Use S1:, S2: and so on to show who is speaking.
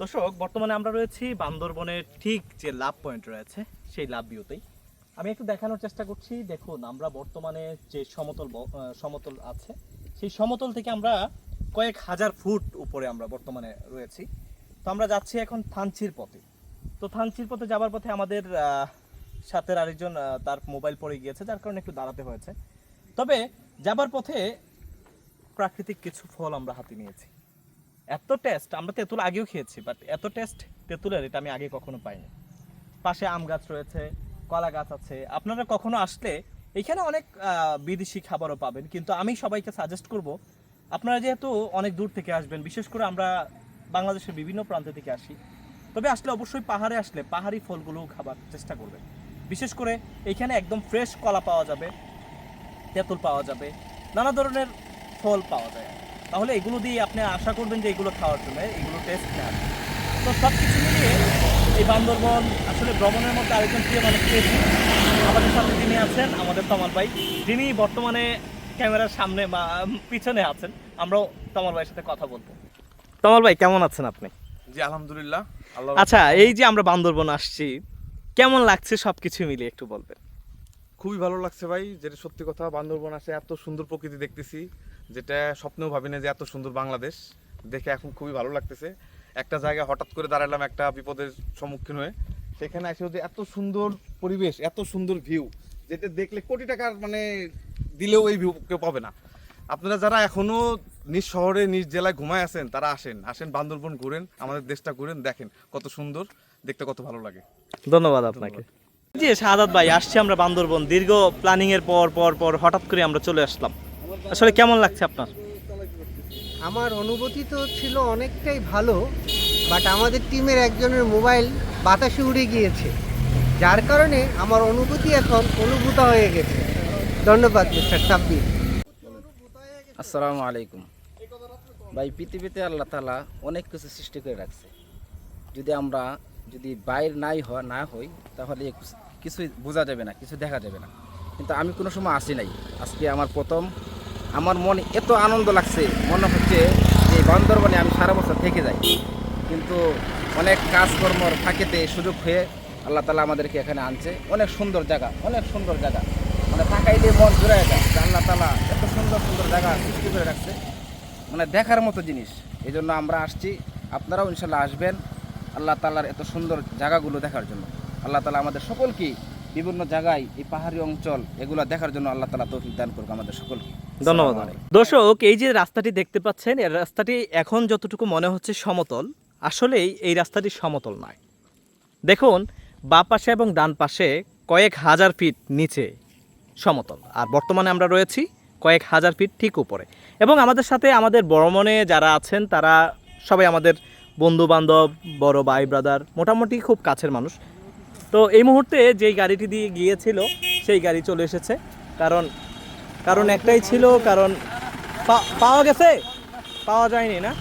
S1: দর্শক বর্তমানে আমরা রয়েছি বান্দরবনের ঠিক যে লাভ পয়েন্ট রয়েছে সেই লাভ ভিউতেই। আমি একটু দেখানোর চেষ্টা করছি দেখুন আমরা বর্তমানে যে সমতল সমতল আছে সেই সমতল থেকে আমরা কয়েক হাজার ফুট উপরে আমরা বর্তমানে রয়েছি। তো আমরা যাচ্ছি এখন থানচির পথে। তো থানচির পথে যাবার পথে আমাদের আহ, সাথে আরেকজন তার মোবাইল পড়ে গিয়েছে যার কারণে একটু দাঁড়াতে হয়েছে। তবে যাবার পথে প্রাকৃতিক কিছু ফল আমরা হাতে নিয়েছি। এত টেস্ট আমরা তেঁতুল আগেও খেয়েছি বাট এত টেস্ট তেঁতুলের এটা আমি আগে কখনো পাইনি। পাশে আম গাছ রয়েছে, কলা গাছ আছে। আপনারা কখনো আসলে এখানে অনেক বিদেশি খাবারও পাবেন, কিন্তু আমি সবাইকে সাজেস্ট করব, আপনারা যেহেতু অনেক দূর থেকে আসবেন, বিশেষ করে আমরা বাংলাদেশের বিভিন্ন প্রান্ত থেকে আসি, তবে আসলে অবশ্যই পাহাড়ে আসলে পাহাড়ি ফলগুলো খাবার চেষ্টা করবেন। বিশেষ করে এখানে একদম ফ্রেশ কলা পাওয়া যাবে, তেঁতুল পাওয়া যাবে, নানা ধরনের ফল পাওয়া যায়। তাহলে এগুলো দিয়ে আপনি আশা করবেন যে এগুলো খাওয়ার জন্য এগুলো টেস্ট নেওয়ার তো সব কিছু মিলিয়ে এই বান্দরবন আসলে ভ্রমণের মধ্যে আরেকজন প্রিয় মানুষ পেয়েছি। আমাদের সাথে যিনি আছেন আমাদের তমাল ভাই। যিনি বর্তমানে ক্যামেরার সামনে বা পিছনে আছেন আমরাও তমাল ভাইয়ের সাথে কথা বলব। তমাল ভাই কেমন আছেন আপনি?
S2: জি আলহামদুলিল্লাহ।
S1: আচ্ছা এই যে আমরা বান্দরবন আসছি কেমন লাগছে সব কিছু মিলিয়ে একটু বলবেন?
S2: খুবই ভালো লাগছে ভাই যেটা সত্যি কথা বান্দরবন আসে এত সুন্দর প্রকৃতি দেখতেছি। যেটা স্বপ্নেও ভাবি না যে এত সুন্দর বাংলাদেশ। দেখে এখন খুবই ভালো লাগতেছে। একটা জায়গায় হঠাৎ করে দাঁড়ালাম একটা বিপদের সম্মুখীন হয়ে। সেখানে এসে যে এত সুন্দর পরিবেশ এত সুন্দর ভিউ যেটা দেখলে কোটি টাকার মানে দিলেও এই ভিউ কেউ পাবে না। আপনারা যারা এখনও নিজ শহরে নিজ জেলায় ঘুমায় আছেন তারা আসেন। আসেন বান্দরবন ঘুরেন আমাদের দেশটা ঘুরেন দেখেন কত সুন্দর দেখতে কত ভালো লাগে।
S1: ধন্যবাদ আপনাকে। জি শাহাদাত ভাই আসছি আমরা বান্দরবন। দীর্ঘ প্ল্যানিং এর পর পর পর হঠাৎ করে আমরা চলে আসলাম। আসলে কেমন লাগছে আপনার?
S3: আমার অনুভূতি তো ছিল অনেকটাই ভালো বাট আমাদের টিমের একজনের মোবাইল বাতাসে উড়ে গিয়েছে। যার কারণে আমার অনুভূতি এখন অনুভূত হয়ে গেছে। ধন্যবাদ মিস্টার সাব্বির।
S4: আসসালামু আলাইকুম। ভাই পৃথিবীতে আল্লাহ তালা অনেক কিছু সৃষ্টি করে রাখছে। যদি আমরা যদি বাইর নাই হয় না হই তাহলে কিছুই বোঝা যাবে না কিছু দেখা যাবে না। কিন্তু আমি কোনো সময় আসি নাই। আজকে আমার প্রথম আমার মনে এত আনন্দ লাগছে, মনে হচ্ছে যে বান্দরবনে আমি সারা বছর থেকে যাই। কিন্তু অনেক কাজকর্মর ফাঁকেতে সুযোগ হয়ে আল্লাহ তালা আমাদেরকে এখানে আনছে। অনেক সুন্দর জায়গা, অনেক সুন্দর জায়গা। মানে তাকাইলে মন জুড়ে যায় আল্লাহ তালা এত সুন্দর সুন্দর জায়গা সৃষ্টি করে রাখছে। মানে দেখার মতো জিনিস। এই জন্য আমরা আসছি। আপনারাও ইনশাল্লাহ আসবেন আল্লাহ তালার এত সুন্দর জায়গাগুলো দেখার জন্য। আল্লাহ তালা আমাদের সকলকে বিভিন্ন জায়গায় এই পাহাড়ি অঞ্চল এগুলো দেখার জন্য আল্লাহ তালা তৌফিক দান করুক আমাদের সকলকে।
S1: ধন্যবাদ। দর্শক এই যে রাস্তাটি দেখতে পাচ্ছেন এই রাস্তাটি এখন যতটুকু মনে হচ্ছে সমতল আসলেই এই রাস্তাটি সমতল নয়। দেখুন বাঁ পাশে এবং ডান পাশে কয়েক হাজার ফিট নিচে সমতল আর বর্তমানে আমরা রয়েছি কয়েক হাজার ফিট ঠিক উপরে। এবং আমাদের সাথে আমাদের বর্মনে যারা আছেন তারা সবাই আমাদের বন্ধু বান্ধব বড় ভাই ব্রাদার মোটামুটি খুব কাছের মানুষ। তো এই মুহূর্তে যেই গাড়িটি দিয়ে গিয়েছিল, সেই গাড়ি চলে এসেছে। কারণ কারণ একটাই ছিল, কারণ পাওয়া গেছে? পাওয়া যায়নি না?